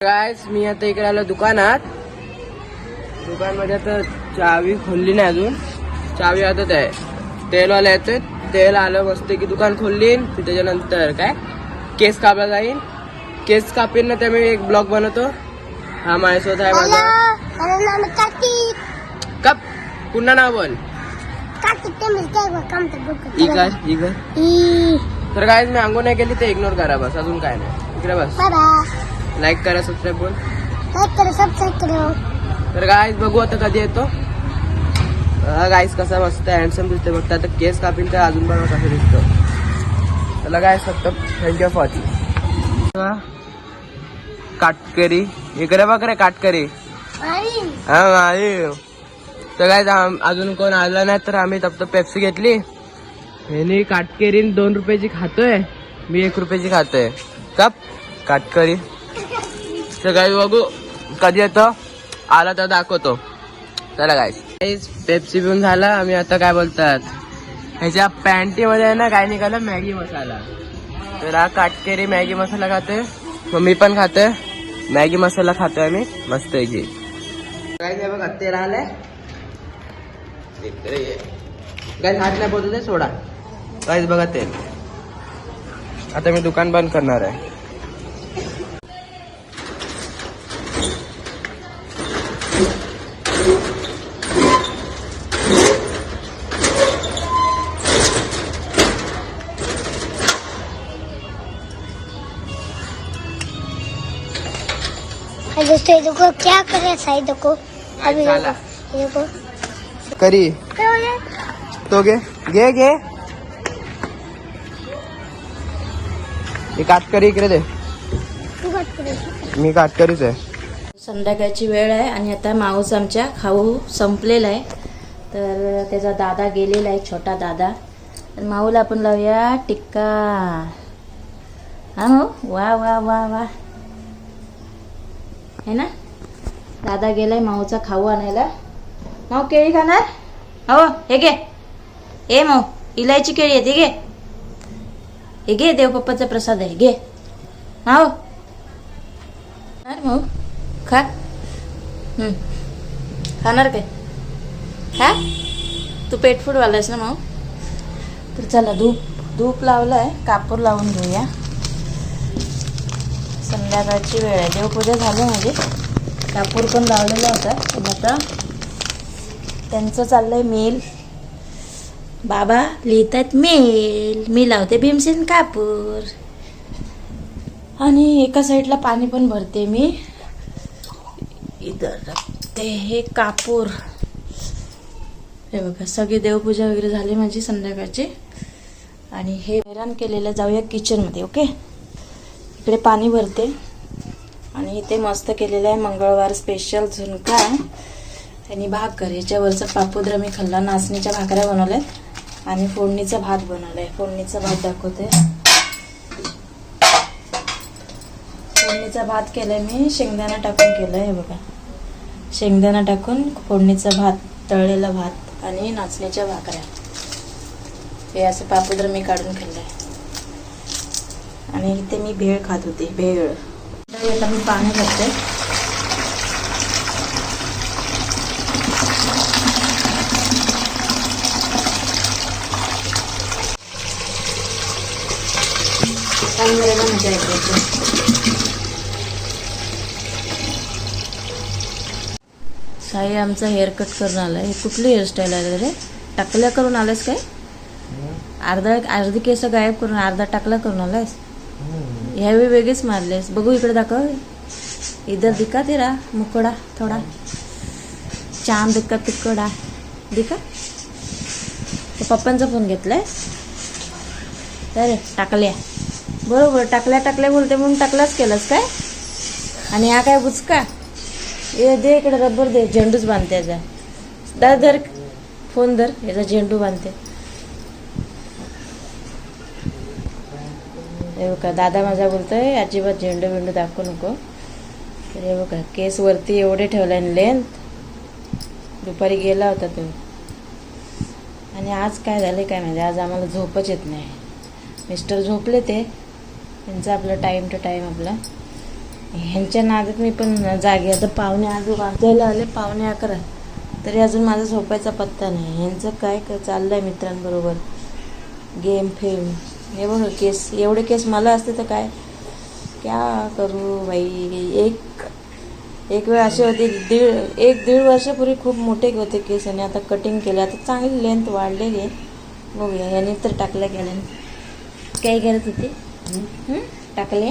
Guys मी आता इकडे आलो दुकानात. दुकानमध्ये आता चावी खोलली नाही अजून. चावी हातात आहे. तेलवाला येतोय तेल आलं मस्त की दुकान खोललीन. की त्याच्यानंतर काय? केस कापला जाईल केस कापीन ना ते मी एक ब्लॉग बनवतो. हा माझ्यासोबत आहे माझा. कप. पुन्हा नाव बोल. तर काय मी अंगो नाही केली ते इग्नोर करा बस. अजून काय नाही. इकडे बस. लाईक करा सबस्क्राईब बोल. लाईक करा सबस्क्राईब करा. तर गायस बघू आता कधी येतो. गायस कसा मस्त हँडसम दिसते बघता आता केस कापीन तर अजून पण कसं दिसतो त्याला गायस फक्त थँक्यू फॉर काटकरी. इकडे बघ काटकरी. हा नाही तर काय अजून कोण आला नाही तर आम्ही तप्त पेप्सी घेतली. ह्यानी काटकेरीन दोन रुपयाची खातोय. मी एक रुपयाची खातोय. कप. काटकरी. तर बघू कधी येतो? आला तर दाखवतो. चला काय पेप्सी पिऊन झाला आम्ही आता काय बोलतात? ह्याच्या पॅन्टी मध्ये आहे ना काय निघालं? मॅगी मसाला. तर हा काटकेरी मॅगी मसाला खाते मग मी पण खाते मॅगी मसाला खातोय आम्ही. मस्त आहे की काय नाही बघा ते राहिलंय काय हात नाही बोलतो ते सोडा. काहीच बघा ते आता मी दुकान बंद करणार आहे. हाय दोस्तों ये देखो क्या कर रहा है साई देखो अभी झाला. देखो ये देखो करी. हो है तो घे. घे घे. मी काटकरी इकडे दे. तू कट करेल मी काटकरीच आहे. संध्याकाळची वेळ आहे आणि आता माऊस आमच्या खाऊ संपलेला आहे. तर त्याचा दादा गेलेला आहे छोटा दादा. तर माऊला आपण लावूया टिक्का. हा हो? वा वा वा वा. है ना? दादा गेलाय माऊचा खाऊ आणायला. माऊ केळी खाणार? हो हे घे. ए माऊ इलायची केळी आहे ती घे. हे घे देवपप्पाचा प्रसाद आहे घे. माऊ. माऊ? खा. खाणार काय? हा तू पेटफूडवाला आहेस ना माऊ? तर चला धूप धूप लावलं आहे कापूर लावून घेऊया. संध्याकाळची वेळ आहे. देवपूजा झाली माझी. कापूर पण लावलेला होता. पण आता त्यांचं चाललंय मेल. बाबा लिहित आहेत मेल. मी लावते भीमसेन कापूर. आणि एका साईडला पाणी पण भरते मी. इधर ते हे कापूर. हे बघा सगळी देवपूजा वगैरे झाली माझी संध्याकाळची. आणि हे हैराण केलेलं जाऊया किचनमध्ये ओके इकडे पाणी भरते. आणि इथे मस्त केलेलं आहे मंगळवार स्पेशल झुणका आहे. आणि भाकर याच्यावरचा पापुद्र मी खाल्ला. नाचणीच्या भाकऱ्या बनवल्यात. आणि फोडणीचा भात बनवलाय. फोडणीचा भात दाखवते. फोडणीचा भात केलाय मी. शेंगदाणा टाकून केलाय हे बघा. शेंगदाणा टाकून फोडणीचा भात तळलेला भात आणि नाचणीच्या भाकऱ्या. हे असं पापुद्र मी काढून खाल्लंय. आणि इथे मी भेळ खात होते भेळ. आता मी पाणी मजा येते. साई आमचा हेअरकट करून आलाय. हे कुठली हेअरस्टाईल आहे रे? टाकल्या करून आलायस काय? अर्धा अर्धी केस गायब करून अर्धा टाकला करून आलायस? ह्यावेळी वेगळीच मारलेस बघू इकडे दाखव. इधर दिका तेरा मुकडा थोडा. चांद दिका तिकडा. दिका पप्पांचा फोन घेतलाय. अरे टाकल्या. बरोबर टाकल्या टाकल्या बोलते म्हणून टाकलाच केलास काय? आणि हा काय बुचका? ए दे इकडे रबर दे. झेंडूच बांधते याचा. दर धर. फोन धर. याचा झेंडू बांधते. हे बघा दादा माझा बोलतोय अजिबात झेंडू बिंडू दाखवू नको. तर हे बघा केस वरती एवढे ठेवले लेंथ दुपारी गेला होता तो. आणि आज काय झालं काय माहिती आज आम्हाला झोपच येत नाही. मिस्टर झोपले ते. त्यांचं आपलं टाईम टू टाईम आपला. ह्यांच्या नादात मी पण जागे आता पाहुणे आज वाजायला आले पाहुणे अकरा. तरी अजून माझा झोपायचा पत्ता नाही. ह्यांचं काय काय आहे मित्रांबरोबर? गेम फेम हे बघ केस. एवढे केस मला असते तर काय? क्या करू बाई? एक एक वेळ अशी होती दीड एक दीड वर्षापूर्वी खूप मोठे होते केस आणि आता कटिंग केले. आता चांगली लेंथ वाढलेली आहे. बघूया याने तर टाकल्या गेल्याने काय करत होते? टाकले?